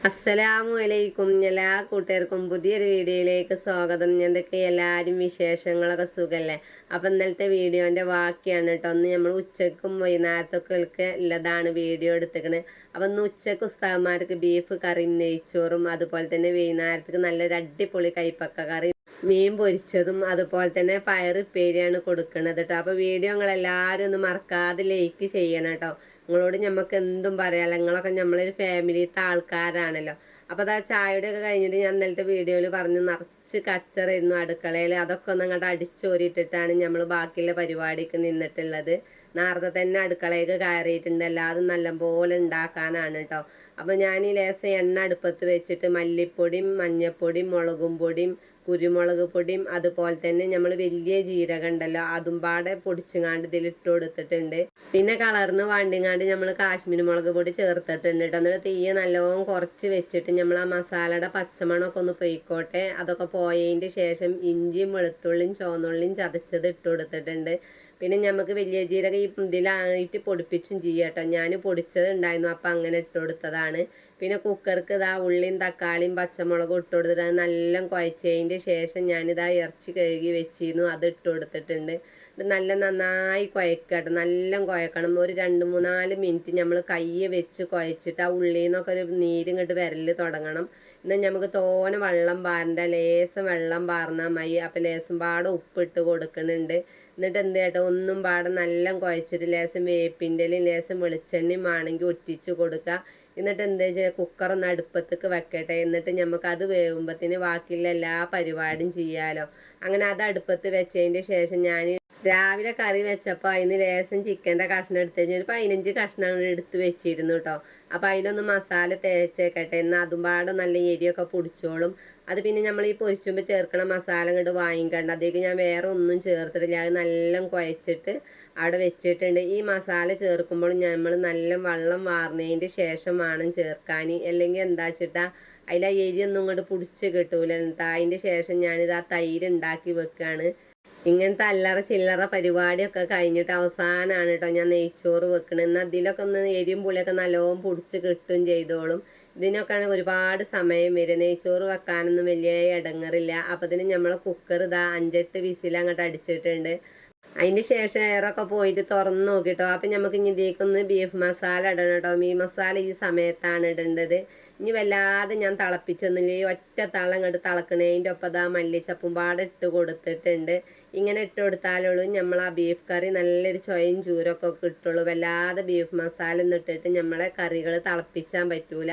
അസ്സലാമു അലൈക്കും എല്ലാ കൂട്ടുകാർക്കും പുതിയൊരു വീഡിയോയിലേക്ക് സ്വാഗതം. എന്തൊക്കെ എല്ലാവരും വിശേഷങ്ങളൊക്കെ സുഖമല്ലേ അപ്പം ഇന്നലത്തെ വീഡിയോന്റെ ബാക്കിയാണ് കേട്ടോ ഒന്ന് നമ്മൾ ഉച്ചക്കും വൈകുന്നേരത്തൊക്കെ ഉള്ളതാണ് വീഡിയോ എടുത്തേക്കണത് അപ്പം ഇന്ന് ഉച്ചയ്ക്ക് ഉസ്താവന്മാർക്ക് ബീഫ് കറിയും നെയ്ച്ചോറും അതുപോലെ തന്നെ വൈകുന്നേരത്തേക്ക് നല്ലൊരു അടിപൊളി കൈപ്പക്ക കറി മീൻ പൊരിച്ചതും അതുപോലെ തന്നെ പയറുപ്പേരിയാണ് കൊടുക്കുന്നത് കേട്ടോ. അപ്പോൾ വീഡിയോ നിങ്ങളെല്ലാവരും ഒന്ന് മറക്കാതെ ലൈക്ക് ചെയ്യണം കേട്ടോ. നിങ്ങളോട് ഞമ്മക്ക് എന്തും പറയാലോ നിങ്ങളൊക്കെ നമ്മളൊരു ഫാമിലിത്തെ ആൾക്കാരാണല്ലോ. അപ്പോൾ അതാ ചായയുടെ ഒക്കെ കഴിഞ്ഞിട്ട് ഞാൻ ഇന്നലത്തെ വീഡിയോയിൽ പറഞ്ഞു നിറച്ച് കച്ചറായിരുന്നു അടുക്കളയിൽ അതൊക്കെ ഒന്ന് അങ്ങോട്ട് അടിച്ചോരിട്ടിട്ടാണ് നമ്മൾ ബാക്കിയുള്ള പരിപാടിക്ക് നിന്നിട്ടുള്ളത്. നേരത്തെ തന്നെ അടുക്കളയൊക്കെ കയറിയിട്ടുണ്ട്. എല്ലാതും നല്ലപോലെ ഉണ്ടാക്കാനാണ് കേട്ടോ അപ്പോൾ ഞാൻ ഈ ലേസം എണ്ണ അടുപ്പത്ത് വെച്ചിട്ട് മല്ലിപ്പൊടിയും മഞ്ഞപ്പൊടിയും മുളകും പൊടിയും കുരുമുളക് പൊടിയും അതുപോലെ തന്നെ നമ്മൾ വലിയ ജീരകം ഉണ്ടല്ലോ അതും പാടെ പൊടിച്ചുങ്ങാണ്ട് ഇതിൽ ഇട്ട് കൊടുത്തിട്ടുണ്ട്. പിന്നെ കളറിന് വാണ്ടിങ്ങാണ്ട് നമ്മൾ കാശ്മീരി മുളക് പൊടി ചേർത്തിട്ടുണ്ട് കേട്ടോ എന്നിട്ട് തീയ നല്ലോണം കുറച്ച് വെച്ചിട്ട് നമ്മൾ ആ മസാലയുടെ പച്ചമണമൊക്കെ ഒന്ന് പൊയ്ക്കോട്ടെ. അതൊക്കെ പോയതിന്റെ ശേഷം ഇഞ്ചിയും വെളുത്തുള്ളിയും ചുവന്നുള്ളിയും ചതച്ചത് ഇട്ട് കൊടുത്തിട്ടുണ്ട്. പിന്നെ നമുക്ക് വലിയ ജീരകം ഈ ഇതിലായിട്ട് പൊടിപ്പിച്ചും ചെയ്യാം കേട്ടോ ഞാൻ പൊടിച്ചത് ഉണ്ടായിരുന്നു അപ്പം അങ്ങനെ ഇട്ട് കൊടുത്തതാണ്. പിന്നെ കുക്കർക്ക് ഇതാ ഉള്ളിയും തക്കാളിയും പച്ചമുളകും ഇട്ട് കൊടുത്തിട്ട് അത് നല്ല കുഴച്ചതിന്റെ ശേഷം ഞാനിതാ ഇറച്ചി കഴുകി വെച്ചിരുന്നു അത് ഇട്ട് കൊടുത്തിട്ടുണ്ട്. നല്ല നന്നായി കുഴക്കട്ടെ നല്ല കുഴക്കണം. ഒരു രണ്ട് മൂന്നാൽ മിനിറ്റ് നമ്മൾ കൈ വെച്ച് കുഴച്ചിട്ട് ആ ഉള്ളിൽ നിന്നൊക്കെ ഒരു നീരിങ്ങോട്ട് വരൽ തുടങ്ങണം. എന്നാൽ നമുക്ക് തോനെ വെള്ളം പാറണ്ട ലേസം വെള്ളം പാർന്നാൽ മതി. അപ്പം ലേസം പാടെ ഉപ്പിട്ട് കൊടുക്കുന്നുണ്ട് എന്നിട്ട് എന്ത് ചെയ്യട്ടെ ഒന്നും പാടെ നല്ല കുഴച്ചിട്ട് ലേശം വേപ്പിന്റെലും ലേശം വെളിച്ചെണ്ണയും ആണെങ്കിൽ ഒറ്റിച്ച് കൊടുക്കുക എന്നിട്ട് എന്താ ചെയ്യുക കുക്കറൊന്ന് അടുപ്പത്തേക്ക് വെക്കട്ടെ. എന്നിട്ട് നമുക്ക് അത് വേവുമ്പത്തിന് ബാക്കിയുള്ള എല്ലാ പരിപാടിയും ചെയ്യാലോ. അങ്ങനെ അത് അടുപ്പത്ത് വെച്ചതിന്റെ ശേഷം ഞാൻ രാവിലെ കറി വെച്ചപ്പോൾ അതിന് ലേശം ചിക്കന്റെ കഷ്ണം എടുത്ത് കഴിഞ്ഞാൽ ഒരു പതിനഞ്ച് കഷ്ണം എടുത്ത് വെച്ചിരുന്നു കേട്ടോ അപ്പോൾ അതിലൊന്ന് മസാല തേച്ചേക്കട്ടെ. എന്നാൽ അതും പാടെ നല്ല എരിയൊക്കെ പൊടിച്ചോളും. അത് പിന്നെ നമ്മൾ ഈ പൊരിച്ചുമ്പോൾ ചേർക്കണ മസാല ഇങ്ങോട്ട് വാങ്ങിക്കണ്ട അതേക്ക് ഞാൻ വേറെ ഒന്നും ചേർത്തിട്ടില്ല. അത് നല്ല കുഴച്ചിട്ട് അവിടെ വെച്ചിട്ടുണ്ട്. ഈ മസാല ചേർക്കുമ്പോൾ നമ്മൾ നല്ല വെള്ളം വാർന്നതിന്റെ ശേഷം വേണം ചേർക്കാൻ അല്ലെങ്കിൽ എന്താ വെച്ചിട്ടാ അതിൽ ആ എരിയൊന്നും ഇങ്ങോട്ട് പിടിച്ച് കിട്ടൂല കേട്ടോ അതിന്റെ ശേഷം ഞാനിത് ആ തൈര് ഉണ്ടാക്കി വെക്കുകയാണ് ഇങ്ങനത്തെ അല്ലറ ചില്ലറ പരിപാടിയൊക്കെ കഴിഞ്ഞിട്ട് അവസാനമാണ് കേട്ടോ ഞാൻ നെയ്ച്ചോറ് വെക്കണത് എന്നാൽ അതിലൊക്കെ ഒന്ന് എരിയും പുളിയൊക്കെ നല്ലോണം പൊടിച്ച് കിട്ടും ചെയ്തോളും. ഇതിനൊക്കെയാണ് ഒരുപാട് സമയം വരും. നെയ്ച്ചോറ് വെക്കാനൊന്നും വലിയ ഇടങ്ങറില്ല. അപ്പം ഇതിന് നമ്മൾ കുക്കർ ഇതാ അഞ്ചെട്ട് വിസിൽ അങ്ങോട്ട് അടിച്ചിട്ടുണ്ട്. അതിന് ശേഷം എയറൊക്കെ പോയിട്ട് തുറന്ന് നോക്കിട്ടോ. അപ്പം നമുക്ക് ഇനി ഇതിലേക്കൊന്ന് ബീഫ് മസാല ഇടണം കേട്ടോ മീൻ മസാല ഈ സമയത്താണ് ഇടേണ്ടത്. ഇനി വല്ലാതെ ഞാൻ തിളപ്പിച്ചൊന്നുമില്ല ഈ ഒറ്റ തളം ഇങ്ങോട്ട് തിളക്കണേന്റെ ഒപ്പം അതാ മല്ലിച്ചപ്പും പാടെ ഇട്ട് കൊടുത്തിട്ടുണ്ട്. ഇങ്ങനെ ഇട്ട് കൊടുത്താലുള്ളൂ നമ്മൾ ആ ബീഫ് കറി നല്ലൊരു ചൊയും ചൂരൊക്കെ കിട്ടുള്ളൂ. വല്ലാതെ ബീഫ് മസാല ഒന്നും ഇട്ടിട്ട് നമ്മളെ കറികൾ തിളപ്പിച്ചാൻ പറ്റൂല.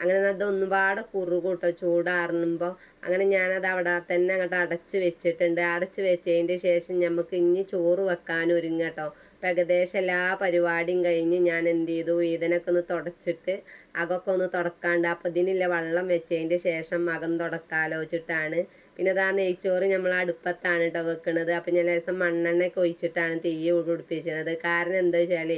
അങ്ങനെ അത് ഒന്നുപാടെ കുറുകൂട്ടോ ചൂടാറുമ്പോൾ അങ്ങനെ ഞാനത് അവിടെ തന്നെ അങ്ങോട്ട് അടച്ച് വെച്ചിട്ടുണ്ട്. അടച്ച് വെച്ചതിന്റെ ശേഷം നമുക്ക് ഇനി ചോറ് വെക്കാൻ ഒരുങ്ങട്ടോ ഏകദേശം എല്ലാ പരിപാടിയും കഴിഞ്ഞ് ഞാൻ എന്ത് ചെയ്തു ഇതിനൊക്കെ ഒന്ന് തുടച്ചിട്ട് അകൊക്കെ ഒന്ന് തുടക്കാണ്ട് അപ്പം ഇതിനില്ല വെള്ളം വെച്ചതിന്റെ ശേഷം അകം തുടക്കാലോചിച്ചിട്ടാണ്. പിന്നെ അതാ നെയ്ച്ചോറ് നമ്മൾ അടുപ്പത്താണ് കേട്ടോ വെക്കുന്നത് അപ്പം ഞാൻ ലേശം മണ്ണെണ്ണയൊക്കെ ഒഴിച്ചിട്ടാണ് തീ പിടിപ്പിച്ചത് കാരണം എന്താ വെച്ചാൽ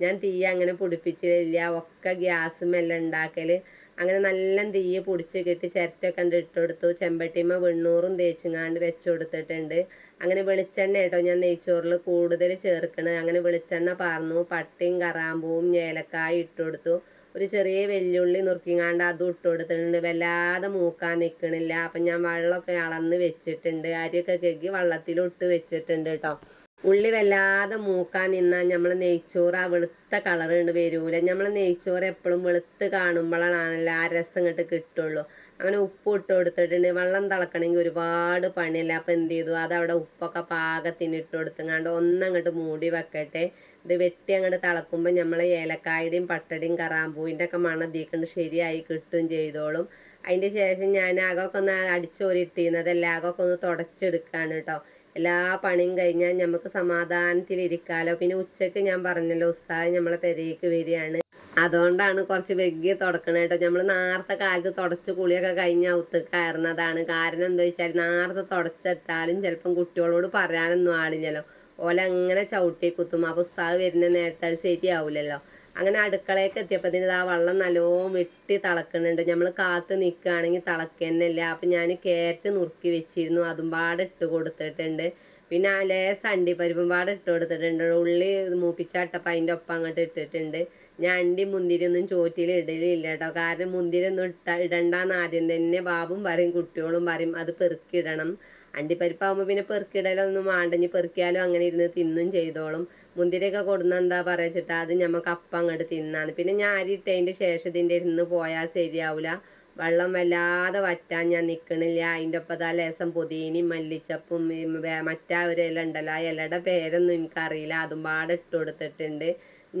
ഞാൻ തീ അങ്ങനെ പിടിപ്പിച്ചില്ല ഒക്കെ ഗ്യാസുമെല്ലാം ഉണ്ടാക്കൽ അങ്ങനെ നല്ല തീ പൊടിച്ച് കെട്ടി ചിരട്ടൊക്കെ ഇട്ട് കൊടുത്തു. ചെമ്പട്ടിമ്മ വെണ്ണൂറും തേച്ചുങ്ങാണ്ട് വെച്ച് കൊടുത്തിട്ടുണ്ട്. അങ്ങനെ വെളിച്ചെണ്ണ കേട്ടോ ഞാൻ നെയ്ച്ചോറിൽ കൂടുതൽ ചേർക്കണത്. അങ്ങനെ വെളിച്ചെണ്ണ പാർന്നു. പട്ടിയും കറാമ്പൂവും ഏലക്കായും ഇട്ട് കൊടുത്തു. ഒരു ചെറിയ വെല്ലുള്ളി നുറുക്കിങ്ങാണ്ട് അതും ഇട്ട് കൊടുത്തിട്ടുണ്ട്. വല്ലാതെ മൂക്കാൻ നിൽക്കണില്ല അപ്പം ഞാൻ വെള്ളമൊക്കെ അളന്ന് വെച്ചിട്ടുണ്ട്. അരിയൊക്കെ കഴുകി വെള്ളത്തിലിട്ട് വെച്ചിട്ടുണ്ട് കേട്ടോ. ഉള്ളി വല്ലാതെ മൂക്കാൻ നിന്നാൽ നമ്മൾ നെയ്ച്ചോറ് ആ വെളുത്ത കളർ കൊണ്ട് വരൂല. നമ്മൾ നെയ്ച്ചോറ് എപ്പോഴും വെളുത്ത് കാണുമ്പോഴാണല്ലോ ആ രസം ഇങ്ങോട്ട് കിട്ടുള്ളൂ. അങ്ങനെ ഉപ്പ് ഇട്ട് കൊടുത്തിട്ടുണ്ട്. വെള്ളം തിളക്കണമെങ്കിൽ ഒരുപാട് പണിയല്ല? അപ്പം എന്ത് ചെയ്തു? അതവിടെ ഉപ്പൊക്കെ പാകത്തിന് ഇട്ട് കൊടുത്തങ്ങാണ്ട് ഒന്നങ്ങോട്ട് മൂടി വെക്കട്ടെ. ഇത് വെട്ടി അങ്ങോട്ട് തിളക്കുമ്പോൾ നമ്മൾ ഏലക്കായുടെയും പട്ടടിയും കറാമ്പൂവിന്റെ ഒക്കെ മണം തീക്കൊണ്ട് ശരിയായി കിട്ടും ചെയ്തോളും. അതിന്റെ ശേഷം ഞാൻ അകൊക്കെ ഒന്ന് അടിച്ചോരിട്ടിരുന്നതല്ല അകൊക്കെ ഒന്ന് തുടച്ചെടുക്കുകയാണ് കേട്ടോ എല്ലാ പണിയും കഴിഞ്ഞാൽ നമുക്ക് സമാധാനത്തിലിരിക്കാലോ. പിന്നെ ഉച്ചയ്ക്ക് ഞാൻ പറഞ്ഞല്ലോ ഉസ്താദ് നമ്മളെ പെരയ്ക്ക് വരികയാണ്. അതുകൊണ്ടാണ് കുറച്ച് വെഗ്ഗി തുടക്കണേ കേട്ടോ. നമ്മൾ നേരത്തെ കാലത്ത് തുടച്ച് കുളിയൊക്കെ കഴിഞ്ഞ ഔത്ത് കയറുന്നതാണ്. കാരണം എന്താ വെച്ചാൽ നേരത്തെ തുടച്ചിട്ടാലും ചിലപ്പം കുട്ടികളോട് പറയാനൊന്നും ആളില്ലല്ലോ. ഓലങ്ങനെ ചവിട്ടി കുത്തും. അപ്പോൾ ഉസ്താദ് വരുന്ന നേരത്തെ അത് ശരിയാവില്ലല്ലോ അങ്ങനെ അടുക്കളയൊക്കെ എത്തിയപ്പോൾ ആ വെള്ളം നല്ലോണം വെട്ടി തിളക്കുന്നുണ്ട് നമ്മൾ കാത്ത് നിൽക്കുകയാണെങ്കിൽ തിളക്കന്നല്ല. അപ്പം ഞാൻ കയറ്റ് നുറുക്കി വെച്ചിരുന്നു. അതും പാടെ ഇട്ട് കൊടുത്തിട്ടുണ്ട്. പിന്നെ അലേ സണ്ടി അണ്ടിപ്പരിപ്പും പാടെ ഇട്ട് കൊടുത്തിട്ടുണ്ട്. ഉള്ളി മൂപ്പിച്ചാട്ടപ്പം അതിന്റെ ഒപ്പം അങ്ങോട്ട് ഇട്ടിട്ടുണ്ട്. ഞാൻ അണ്ടി മുന്തിരി ഒന്നും ചോറ്റിൽ ഇടലില്ല കേട്ടോ കാരണം മുന്തിരി ഒന്നും ഇട്ട ഇടണ്ടെന്ന് ആദ്യം തന്നെ ബാബും പറയും കുട്ടികളും പറയും അത് പെറുക്കിടണം അണ്ടിപ്പരിപ്പാകുമ്പോൾ പിന്നെ പെറുക്കിടലൊന്നും ഇനി പെറുക്കിയാലും അങ്ങനെ ഇരുന്ന് തിന്നും ചെയ്തോളും. മുന്തിരിയൊക്കെ കൊടുന്ന എന്താ പറയച്ചിട്ട് അത് ഞമ്മക്ക് അപ്പം അങ്ങോട്ട് തിന്നാന്ന് പിന്നെ ഇട്ടതിന്റെ ശേഷം ഇതിന്റെ ഇരുന്ന് പോയാൽ ശരിയാവില്ല വെള്ളം വല്ലാതെ വറ്റാൻ ഞാൻ നിൽക്കണില്ല അതിന്റെ ഒപ്പം ആ ലേസം പുതിയനി മല്ലിച്ചപ്പും മറ്റാ ഒരു ഇല ഉണ്ടല്ലോ ആ ഇലയുടെ പേരൊന്നും എനിക്കറിയില്ല. അതും പാടെ ഇട്ട് കൊടുത്തിട്ടുണ്ട്.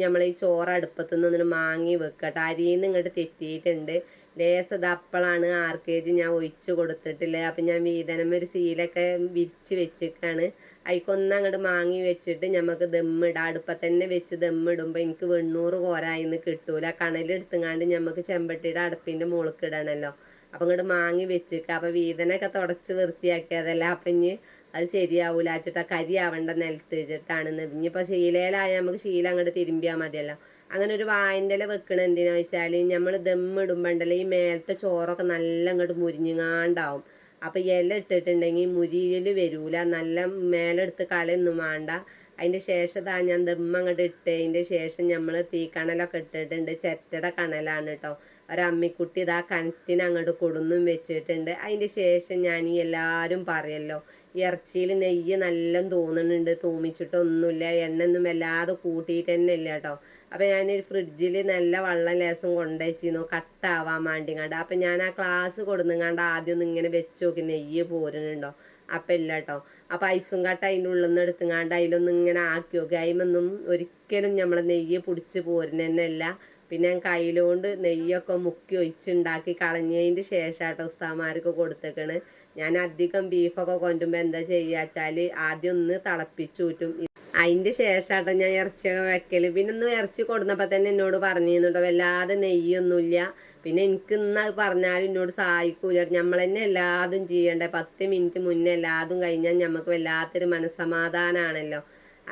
നമ്മൾ ഈ ചോറ് അടുപ്പത്തുനിന്ന് ഒന്ന് മാങ്ങി വെക്കട്ടെ. അരിയിൽ നിന്ന് ഇങ്ങോട്ട് തെറ്റിയിട്ടുണ്ട്. ലേസത് അപ്പളാണ് ആർ കെ ജി ഞാൻ ഒഴിച്ചു കൊടുത്തിട്ടില്ല. അപ്പം ഞാൻ വീതനം ഒരു സീലൊക്കെ വിരിച്ച് വെച്ചിട്ടാണ് അതിക്കൊന്ന് അങ്ങോട്ട് മാങ്ങി വെച്ചിട്ട് നമുക്ക് ദമ്മിടാം അടുപ്പത്ത് തന്നെ വെച്ച് ദമ്മിടുമ്പോൾ എനിക്ക് വെണ്ണൂറ് കോരായിന്ന് കിട്ടൂല. കണലെടുത്തുങ്ങാണ്ട് നമുക്ക് ചെമ്പട്ടിയുടെ അടുപ്പിന്റെ മുകളിൽ ഇടണമല്ലോ അപ്പം ഇങ്ങോട്ട് മാങ്ങി വെച്ചിട്ട് അപ്പം വീതനൊക്കെ തുടച്ച് വൃത്തിയാക്കിയതല്ല. അപ്പം ഇനി അത് ശരിയാവൂല. ചേട്ടാ കരിയാവണ്ട നിലത്ത് വെച്ചിട്ടാണ് ഇനിയിപ്പോൾ ശീലയിലായ നമുക്ക് ശീല അങ്ങോട്ട് തിരുമ്പിയാൽ മതിയല്ലോ. അങ്ങനെ ഒരു വായന്റെ ഇല വെക്കണ എന്തിനാ വെച്ചാൽ നമ്മൾ ദമ്മിടുമ്പോണ്ടല്ലോ ഈ മേലത്തെ ചോറൊക്കെ നല്ല അങ്ങോട്ട് മുരിഞ്ഞുങ്ങാണ്ടാവും. അപ്പോൾ ഇല ഇട്ടിട്ടുണ്ടെങ്കിൽ മുരിയിൽ വരൂല. നല്ല മേലെടുത്ത് കളയൊന്നും വേണ്ട. അതിന്റെ ശേഷം താ ഞാൻ ദമ്മ അങ്ങോട്ട് ഇട്ടതിന്റെ ശേഷം നമ്മൾ തീ കണലൊക്കെ ഇട്ടിട്ടുണ്ട്. ചിരട്ടയുടെ കണലാണ് കേട്ടോ ഒരമ്മിക്കുട്ടി ഇതാ കനത്തിന് അങ്ങോട്ട് കൊടുന്നും വെച്ചിട്ടുണ്ട്. അതിന്റെ ശേഷം ഞാൻ ഈ എല്ലാവരും പറയല്ലോ ഇറച്ചിയിൽ നെയ്യ് നല്ല തോന്നുന്നുണ്ട് തൂമിച്ചിട്ടൊന്നുമില്ല എണ്ണയൊന്നും വല്ലാതെ കൂട്ടിയിട്ട് തന്നെ ഇല്ല കേട്ടോ അപ്പം ഞാൻ ഫ്രിഡ്ജിൽ നല്ല വെള്ളം ലേസം കൊണ്ടുവച്ചിരുന്നു കട്ടാവാൻ വേണ്ടിങ്ങാണ്ട്. അപ്പം ഞാൻ ആ ക്ലാസ് കൊടുന്നുങ്ങാണ്ട് ആദ്യം ഒന്ന് ഇങ്ങനെ വെച്ച് നോക്കി നെയ്യ് പോരുന്നുണ്ടോ? അപ്പം ഇല്ല കേട്ടോ അപ്പം ഐസും കട്ട അതിന്റെ ഉള്ളിൽ നിന്ന് എടുത്തുങ്ങാണ്ട് അതിലൊന്നും ഇങ്ങനെ ആക്കി നോക്കി. അതിമൊന്നും ഒരിക്കലും നമ്മൾ നെയ്യ് പിടിച്ച് പോരുന്നതന്നെയല്ല. പിന്നെ ഞാൻ കയ്യിലോണ്ട് നെയ്യൊക്കെ മുക്കി ഒഴിച്ചുണ്ടാക്കി കളഞ്ഞതിന്റെ ശേഷം കേട്ടോ ഉസ്താമാർക്ക് കൊടുത്തേക്കണ്. ഞാൻ അധികം ബീഫൊക്കെ കൊണ്ടുമ്പോൾ എന്താ ചെയ്യുക വെച്ചാൽ ആദ്യം ഒന്ന് തിളപ്പിച്ചൂറ്റും അതിന്റെ ശേഷമാട്ടോ ഞാൻ ഇറച്ചിയൊക്കെ വെക്കൽ പിന്നെ ഒന്ന് ഇറച്ചി കൊടുന്നപ്പോൾ തന്നെ എന്നോട് പറഞ്ഞിരുന്നുണ്ടോ വല്ലാതെ നെയ്യൊന്നുമില്ല പിന്നെ എനിക്ക് ഇന്ന് അത് പറഞ്ഞാലും എന്നോട് സഹായിക്കൂല. നമ്മൾ തന്നെ എല്ലാതും ചെയ്യണ്ടേ? പത്ത് മിനിറ്റ് മുന്നേ എല്ലാതും കഴിഞ്ഞാൽ നമുക്ക് വല്ലാത്തൊരു മനസ്സമാധാനമാണല്ലോ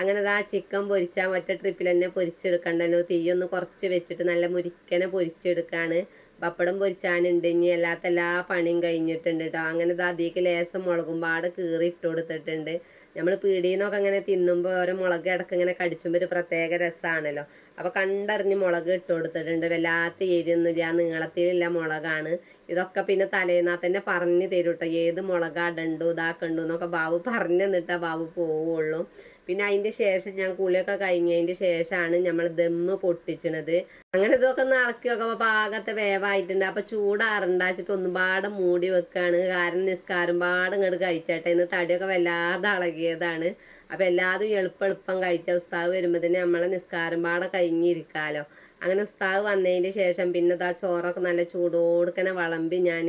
അങ്ങനെ ആ ചിക്കൻ പൊരിച്ചാൽ മറ്റേ ട്രിപ്പിൽ തന്നെ പൊരിച്ചെടുക്കണ്ടല്ലോ. തീയൊന്ന് കുറച്ച് വെച്ചിട്ട് നല്ല മുരിക്കനെ പൊരിച്ചെടുക്കാണ്. പപ്പടം പൊരിച്ചാനുണ്ട്. ഇനി അല്ലാത്ത എല്ലാ പണിയും കഴിഞ്ഞിട്ടുണ്ട് കേട്ടോ അങ്ങനെ അതിലേക്ക് ലേസം മുളകും പാട് കീറി ഇട്ട് കൊടുത്തിട്ടുണ്ട്. നമ്മൾ പീടിയിൽ നിന്നൊക്കെ അങ്ങനെ തിന്നുമ്പോൾ ഓരോ മുളക് ഇടയ്ക്ക് ഇങ്ങനെ കടിച്ചുമ്പോൾ ഒരു പ്രത്യേക രസമാണല്ലോ അപ്പോൾ കണ്ടറിഞ്ഞ് മുളക് ഇട്ട് കൊടുത്തിട്ടുണ്ട്. വല്ലാത്ത എരിയൊന്നുമില്ല. നീളത്തിലുള്ള മുളകാണ്. ഇതൊക്കെ പിന്നെ തലേന്നാ തന്നെ പറഞ്ഞു തരും കേട്ടോ ഏത് മുളകാ ഇടണ്ടു ഇതാക്കണ്ടു എന്നൊക്കെ ബാബു പറഞ്ഞു തന്നിട്ടാ ബാബു പോവുള്ളൂ. പിന്നെ അതിന്റെ ശേഷം ഞാൻ കുളിയൊക്കെ കഴിഞ്ഞതിന്റെ ശേഷമാണ് നമ്മൾ ദമ്മ് പൊട്ടിച്ചണത്. അങ്ങനെ ഇതൊക്കെ നോക്കുമ്പോൾ പാകത്തെ വേവായിട്ടുണ്ട്. അപ്പം ചൂടാറുണ്ടാച്ചിട്ട് ഒന്നും പാടെ മൂടി വെക്കാണ്. കാരണം നിസ്കാരം പാടെ ഇങ്ങോട്ട് കഴിച്ചാട്ടെ. ഇന്ന് തടിയൊക്കെ വല്ലാതെ ഇളകിയതാണ് അപ്പം എല്ലാതും എളുപ്പം എളുപ്പം കഴിച്ച ഉസ്താവ് വരുമ്പോൾ തന്നെ നമ്മളെ നിസ്കാരം പാടെ കഴിഞ്ഞിരിക്കാലോ. അങ്ങനെ ഉസ്താവ് വന്നതിന് ശേഷം പിന്നെ ഇതാ ചോറൊക്കെ നല്ല ചൂടോടുക്കനെ വിളമ്പി ഞാൻ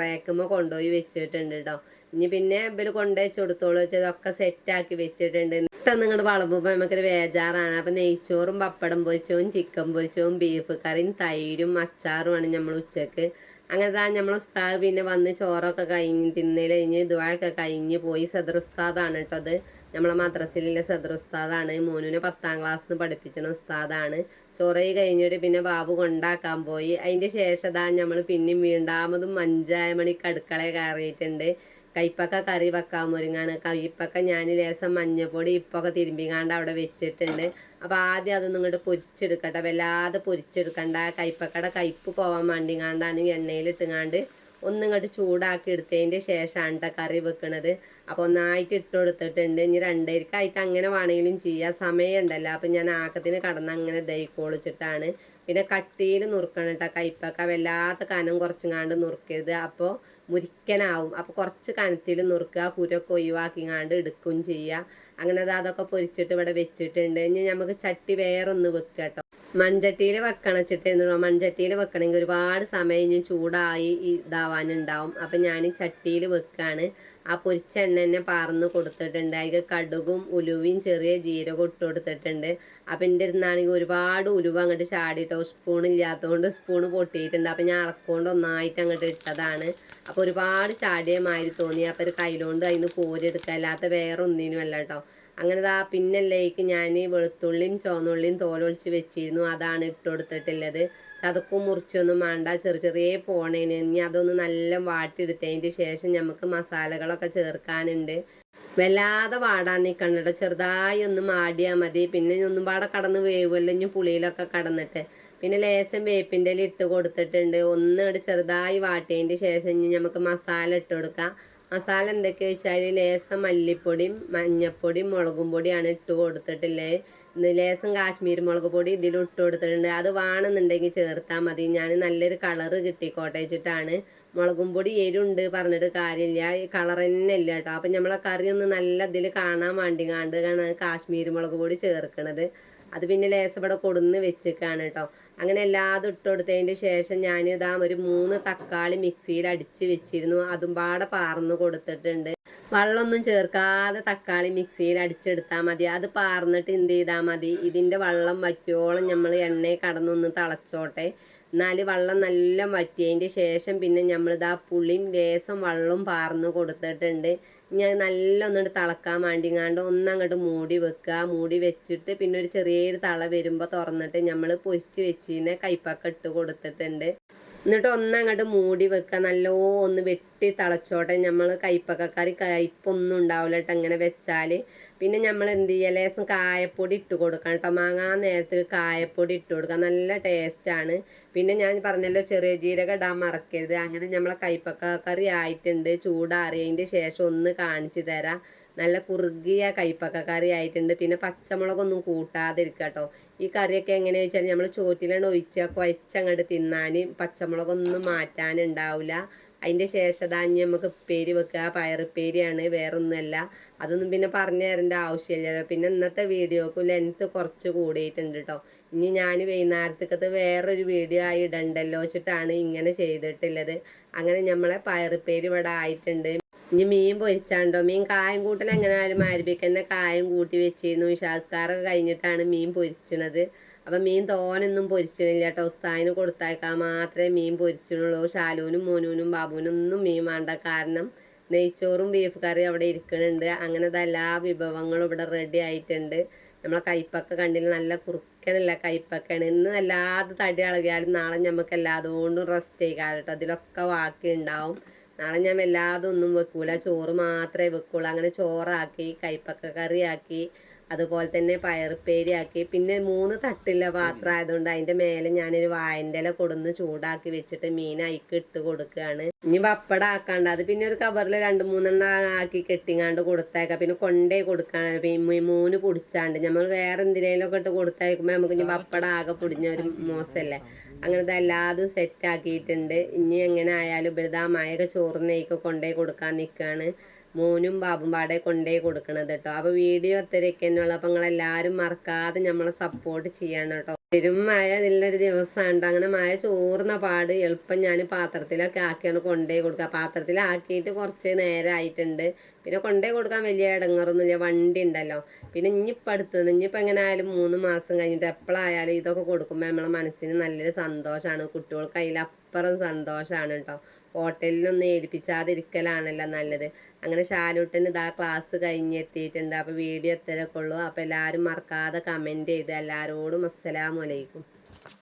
റേക്കുമ്പോൾ കൊണ്ടുപോയി വെച്ചിട്ടുണ്ട് കേട്ടോ ഇനി പിന്നെ ഇവർ കൊണ്ടുവച്ച് കൊടുത്തോളൂ വെച്ചതൊക്കെ സെറ്റാക്കി വെച്ചിട്ടുണ്ട്. പെട്ടെന്ന് ഇങ്ങോട്ട് വളമ്പുമ്പോൾ നമുക്കൊരു വേജാറാണ് അപ്പം നെയ്ച്ചോറും പപ്പടം പൊരിച്ചതും ചിക്കൻ പൊരിച്ചതും ബീഫ് കറിയും തൈരും അച്ചാറുമാണ് നമ്മൾ ഉച്ചയ്ക്ക് അങ്ങനെ താ നമ്മൾ ഉസ്താദ് പിന്നെ വന്ന് ചോറൊക്കെ കഴിഞ്ഞ് തിന്നൽ കഴിഞ്ഞ് ദുവാഴൊക്കെ കഴിഞ്ഞ് പോയി സദർ ഉസ്താദാണ് കേട്ടോ അത്. നമ്മളെ മദ്രസയിലെ സദർ ഉസ്താദാണ്. മോനുവിനെ പത്താം ക്ലാസ് നിന്ന് പഠിപ്പിച്ചണ ഉസ്താദാണ്. ചോറ് കഴിഞ്ഞിട്ട് പിന്നെ ബാബു കൊണ്ടാക്കാൻ പോയി. അതിന്റെ ശേഷം ദാ നമ്മൾ പിന്നെയും വീണ്ടാമതും അഞ്ചായ മണിക്ക് അടുക്കളയിൽ കയറിയിട്ടുണ്ട് കൈപ്പക്ക കറി വെക്കാൻ മുരിങ്ങാണ് കൈപ്പക്ക ഞാൻ ലേസം മഞ്ഞപ്പൊടി ഇപ്പൊക്കെ തിരുമ്പിങ്ങാണ്ട് അവിടെ വെച്ചിട്ടുണ്ട്. അപ്പോൾ ആദ്യം അതൊന്നും ഇങ്ങോട്ട് പൊരിച്ചെടുക്കട്ടെ. വല്ലാതെ പൊരിച്ചെടുക്കണ്ട. കൈപ്പക്കട കയ്പ്പ് പോവാൻ വേണ്ടിങ്ങാണ്ടാണ് എണ്ണയിലിട്ടുങ്ങാണ്ട് ഒന്നിങ്ങോട്ട് ചൂടാക്കി എടുത്തതിന്റെ ശേഷമാണ് കറി വെക്കണത്. അപ്പോൾ ഒന്നായിട്ട് ഇട്ട് കൊടുത്തിട്ടുണ്ട്. ഇനി രണ്ടേരിക്കായിട്ട് അങ്ങനെ വേണമെങ്കിലും ചെയ്യാം. സമയമുണ്ടല്ലോ അപ്പം ഞാൻ ആക്കത്തിന് കടന്ന് അങ്ങനെ ദഹിക്കോളിച്ചിട്ടാണ് പിന്നെ കട്ടിയിൽ നുറുക്കണം കേട്ടോ കയ്പക്ക വല്ലാത്ത കനം കുറച്ചുങ്ങാണ്ട് നുറുക്കരുത്. അപ്പോൾ മുരിക്കനാവും. അപ്പോൾ കുറച്ച് കനത്തിൽ നുറുക്കുക കുരൊക്കെ ഒഴിവാക്കിങ്ങാണ്ട് എടുക്കുകയും ചെയ്യുക. അങ്ങനെ അത് അതൊക്കെ പൊരിച്ചിട്ട് ഇവിടെ വെച്ചിട്ടുണ്ട്. ഇനി നമുക്ക് ചട്ടി വേറൊന്ന് വെക്കുക കേട്ടോ. മൺചട്ടിയിൽ വെക്കണം വെച്ചിട്ടായിരുന്നു മൺചട്ടിയിൽ വെക്കണമെങ്കിൽ ഒരുപാട് സമയം ഇനി ചൂടായി ഇതാവാനുണ്ടാവും. അപ്പം ഞാൻ ചട്ടിയിൽ വെക്കുകയാണ് ആ പൊരിച്ച എണ്ണ തന്നെ പാർന്ന് കൊടുത്തിട്ടുണ്ട്. അതിൽ കടുകും ഉലുവയും ചെറിയ ജീരകം ഇട്ട് കൊടുത്തിട്ടുണ്ട്. അപ്പം എന്റെ അടുത്താണെങ്കിൽ ഒരുപാട് ഉലുവ അങ്ങോട്ട് ചാടിയിട്ടോ സ്പൂൺ ഇല്ലാത്തതുകൊണ്ട് സ്പൂൺ പൊട്ടിയിട്ടുണ്ട്. അപ്പം ഞാൻ അളക്കൊണ്ട് ഒന്നായിട്ട് അങ്ങോട്ട് ഇട്ടതാണ്. അപ്പോൾ ഒരുപാട് ചാടിയ മാതിരി തോന്നി. അപ്പോൾ ഒരു കയ്യിലോണ്ട് അതിന് കോരിയെടുക്കുക അല്ലാത്ത വേറെ ഒന്നിനുമല്ല കേട്ടോ. അങ്ങനെ ദാ പിന്നല്ലേക്ക് ഞാൻ വെളുത്തുള്ളിയും ചുവന്നുള്ളിയും തോലൊളിച്ച് വെച്ചിരുന്നു. അതാണ് ഇട്ട് ചതക്കും മുറിച്ചൊന്നും വേണ്ട. ചെറിയ ചെറിയ പോണേന്. ഇനി അതൊന്ന് നല്ല വാട്ടിയെടുത്തതിന്റെ ശേഷം നമുക്ക് മസാലകളൊക്കെ ചേർക്കാനുണ്ട്. വല്ലാതെ വാടാൻ നിൽക്കണ്ട ചെറുതായി ഒന്ന് മാടിയാൽ മതി. പിന്നെ ഒന്നും പാടെ കടന്ന് വേവുമല്ലോ ഇനി പുളിയിലൊക്കെ കടന്നിട്ട്. പിന്നെ ലേശം വേപ്പിന്റെ ഇട്ട് കൊടുത്തിട്ടുണ്ട്. ഒന്ന് ചെറുതായി വാട്ടിയതിന്റെ ശേഷം ഇനി നമുക്ക് മസാല ഇട്ട് കൊടുക്കാം മസാല എന്തൊക്കെ വെച്ചാൽ ലേസം മല്ലിപ്പൊടിയും മഞ്ഞപ്പൊടിയും മുളകും പൊടിയാണ് ഇട്ട് കൊടുത്തിട്ടില്ലേ? ലേസം കാശ്മീർ മുളക് പൊടി ഇതിൽ ഇട്ട് കൊടുത്തിട്ടുണ്ട്. അത് വേണമെന്നുണ്ടെങ്കിൽ ചേർത്താൽ മതി. ഞാൻ നല്ലൊരു കളറ് കിട്ടിക്കോട്ടെ വെച്ചിട്ടാണ് മുളകും പൊടി എരുണ്ട് പറഞ്ഞിട്ട് കാര്യമില്ല. ഈ കളർ തന്നെ ഇല്ല കേട്ടോ. അപ്പം നമ്മളെ കറി ഒന്ന് നല്ല ഇതിൽ കാണാൻ വേണ്ടി കാണ്ട് കാശ്മീർ മുളക് പൊടി ചേർക്കണത്. അത് പിന്നെ ലേശം കൊടുന്ന് വെച്ചേക്കാണ് കേട്ടോ. അങ്ങനെ എല്ലാതും ഇട്ട് കൊടുത്തതിന്റെ ശേഷം ഞാനിതാ ഒരു മൂന്ന് തക്കാളി മിക്സിയിൽ അടിച്ച് വെച്ചിരുന്നു. അതും പാടെ പാർന്ന് കൊടുത്തിട്ടുണ്ട്. വെള്ളമൊന്നും ചേർക്കാതെ തക്കാളി മിക്സിയിൽ അടിച്ചെടുത്താൽ മതി. അത് പാർന്നിട്ട് എന്ത് ചെയ്താൽ മതി. ഇതിന്റെ വെള്ളം വറ്റോളം നമ്മൾ എണ്ണയിൽ കടന്നൊന്ന് തിളച്ചോട്ടെ. എന്നാൽ വെള്ളം നല്ല വറ്റിയതിന്റെ ശേഷം പിന്നെ നമ്മളിതാ പുളിയും ലേസം വെള്ളവും പാർന്ന് കൊടുത്തിട്ടുണ്ട്. ഇനി നല്ല ഒന്നിട്ട് തിളക്കാൻ വേണ്ടിങ്ങാണ്ട് ഒന്നങ്ങോട്ട് മൂടി വെക്കുക. മൂടി വെച്ചിട്ട് പിന്നെ ഒരു ചെറിയൊരു തള വരുമ്പോൾ തുറന്നിട്ട് നമ്മൾ പൊരിച്ച് വെച്ചിരുന്ന കൈപ്പൊക്കെ ഇട്ട് കൊടുത്തിട്ടുണ്ട്. എന്നിട്ട് ഒന്നങ്ങോട്ട് മൂടി വെക്കുക. നല്ലോ ഒന്ന് വെട്ടി തിളച്ചോട്ടെ. നമ്മൾ കൈപ്പൊക്കെ കറി കയ്പൊന്നും ഉണ്ടാവില്ല കേട്ടോ അങ്ങനെ വെച്ചാൽ പിന്നെ നമ്മൾ എന്ത് ചെയ്യുക ലേശം കായപ്പൊടി ഇട്ട് കൊടുക്കണം കേട്ടോ മാങ്ങാൻ നേരത്ത് കായപ്പൊടി ഇട്ട് കൊടുക്കുക നല്ല ടേസ്റ്റാണ് പിന്നെ ഞാൻ പറഞ്ഞല്ലോ ചെറിയ ജീരകം ഇടാൻ മറക്കരുത്. അങ്ങനെ നമ്മളെ കൈപ്പക്ക കറി ആയിട്ടുണ്ട്. ചൂടാറിയതിന്റെ ശേഷം ഒന്ന് കാണിച്ചു തരാം. നല്ല കുറുകിയ കൈപ്പക്ക കറി ആയിട്ടുണ്ട്. പിന്നെ പച്ചമുളകൊന്നും കൂട്ടാതിരിക്കുക കേട്ടോ ഈ കറിയൊക്കെ എങ്ങനെയാ വെച്ചാൽ നമ്മൾ ചോറ്റിലാണ് ഒഴിച്ചാൽ കുഴച്ചങ്ങോട്ട് തിന്നാൻ പച്ചമുളകൊന്നും മാറ്റാനുണ്ടാവില്ല അതിന്റെ ശേഷം ധാന്യം നമുക്ക് ഉപ്പേരി വെക്കുക. പയറുപ്പേരിയാണ് വേറൊന്നുമല്ല. അതൊന്നും പിന്നെ പറഞ്ഞു തരേണ്ട ആവശ്യമില്ലല്ലോ. പിന്നെ ഇന്നത്തെ വീഡിയോക്ക് ലെങ്ത്ത് കുറച്ച് കൂടിയിട്ടുണ്ട് കേട്ടോ ഇനി ഞാൻ വൈകുന്നേരത്തേക്കത്ത് വേറൊരു വീഡിയോ ആയി ഇടണ്ടല്ലോ വെച്ചിട്ടാണ് ഇങ്ങനെ ചെയ്തിട്ടുള്ളത്. അങ്ങനെ നമ്മളെ പയറുപ്പേരി ഇവിടെ ആയിട്ടുണ്ട്. ഇനി മീൻ പൊരിച്ചാണ്ടോ മീൻ കായം കൂട്ടൽ എങ്ങനെ ആരംഭിക്കുന്ന കായം കൂട്ടി വെച്ചിരുന്നു. വിശ്വാസക്കാരൊക്കെ കഴിഞ്ഞിട്ടാണ് മീൻ പൊരിച്ചണത്. അപ്പം മീൻ തോനൊന്നും പൊരിച്ചണില്ല കേട്ടോ ഉസ്താദിന് കൊടുത്തേക്കാൻ മാത്രമേ മീൻ പൊരിച്ചിട്ടുള്ളൂ ഷാലൂനും മോനൂനും ബാബുവിനും ഒന്നും മീൻ വേണ്ട. കാരണം നെയ്ച്ചോറും ബീഫ് കറിയും അവിടെ ഇരിക്കുന്നുണ്ട് അങ്ങനത്തെ എല്ലാ വിഭവങ്ങളും ഇവിടെ റെഡി ആയിട്ടുണ്ട്. നമ്മളെ കയ്പ്പൊക്കെ കണ്ടില്ല? നല്ല കുറുക്കനല്ല കയ്പ്പൊക്കെയാണ് ഇന്ന് അല്ലാതെ തടി ഇളകിയാലും നാളെ നമുക്ക് എല്ലാതുകൊണ്ടും റെസ്റ്റ് ചെയ്യാറ് കേട്ടോ അതിലൊക്കെ ബാക്കി ഉണ്ടാവും നാളെ ഞാൻ എല്ലാതൊന്നും വെക്കൂല. ചോറ് മാത്രമേ വെക്കുള്ളൂ. അങ്ങനെ ചോറാക്കി കയ്പക്ക കറിയാക്കി അതുപോലെ തന്നെ പയറുപ്പേരി ആക്കി പിന്നെ മൂന്ന് തട്ടില്ല പാത്രം ആയതുകൊണ്ട് അതിന്റെ മേലെ ഞാനൊരു വായന്റെ ഇല കൊടുന്ന് ചൂടാക്കി വെച്ചിട്ട് മീൻ അയിക്ക് ഇട്ട് കൊടുക്കുകയാണ്. ഇനി പപ്പടം ആക്കാണ്ട് അത് പിന്നെ ഒരു കവറിൽ രണ്ട് മൂന്നെണ്ണം ആക്കി കെട്ടിങ്ങാണ്ട് കൊടുത്തേക്കാം. പിന്നെ കൊണ്ടേ കൊടുക്കാണ്. മൂന്ന് പൊടിച്ചാണ്ട്. നമ്മൾ വേറെ എന്തിനേലും ഒക്കെ ഇട്ട് കൊടുത്തേക്കുമ്പോ നമുക്ക് ഇനി പപ്പടം ആകെ പൊടിഞ്ഞ ഒരു മോശമല്ലേ അങ്ങനത്തെ എല്ലാതും സെറ്റ് ആക്കിയിട്ടുണ്ട്. ഇനി എങ്ങനെ ആയാലും ബൃതാമായൊക്കെ ചോറുന്നേക്ക് കൊണ്ടേ കൊടുക്കാൻ നിൽക്കുകയാണ് മോനും ബാബും പാടെ കൊണ്ടേ കൊടുക്കണത് കേട്ടോ. അപ്പോൾ വീഡിയോ അത്രയൊക്കെ തന്നെയുള്ളൂ അപ്പോൾ മറക്കാതെ നമ്മളെ സപ്പോർട്ട് ചെയ്യണം കേട്ടോ. പെരും മഴ നല്ലൊരു ദിവസമുണ്ട് അങ്ങനെ മഴ ചോർന്ന പാട് എളുപ്പം ഞാൻ പാത്രത്തിലൊക്കെ ആക്കിയാണ് കൊണ്ടേ കൊടുക്കുക. പാത്രത്തിലാക്കിയിട്ട് കുറച്ച് നേരമായിട്ടുണ്ട് പിന്നെ കൊണ്ടേ കൊടുക്കാൻ വലിയ ഇടങ്ങറൊന്നുമില്ല. വണ്ടി ഉണ്ടല്ലോ. പിന്നെ ഇനിയിപ്പോൾ നിന്ന് ഇനിയിപ്പോൾ എങ്ങനെ ആയാലും മൂന്ന് മാസം കഴിഞ്ഞിട്ട് എപ്പോഴായാലും ഇതൊക്കെ കൊടുക്കുമ്പോൾ നമ്മളെ മനസ്സിന് നല്ലൊരു സന്തോഷമാണ് കുട്ടികൾക്ക് അതിലപ്പുറം സന്തോഷമാണ് കേട്ടോ. ഹോട്ടലിലൊന്നും ഏൽപ്പിച്ചാതിരിക്കലാണല്ലോ നല്ലത്. അങ്ങനെ ഷാലൂട്ടൻ ഇതാ ക്ലാസ് കഴിഞ്ഞെത്തിയിട്ടുണ്ട്. അപ്പോൾ വീഡിയോ എത്രയൊക്കെ ഉള്ളൂ. അപ്പോൾ എല്ലാവരും മറക്കാതെ കമന്റ് ചെയ്ത് എല്ലാവരോടും അസ്സലാമലൈക്കും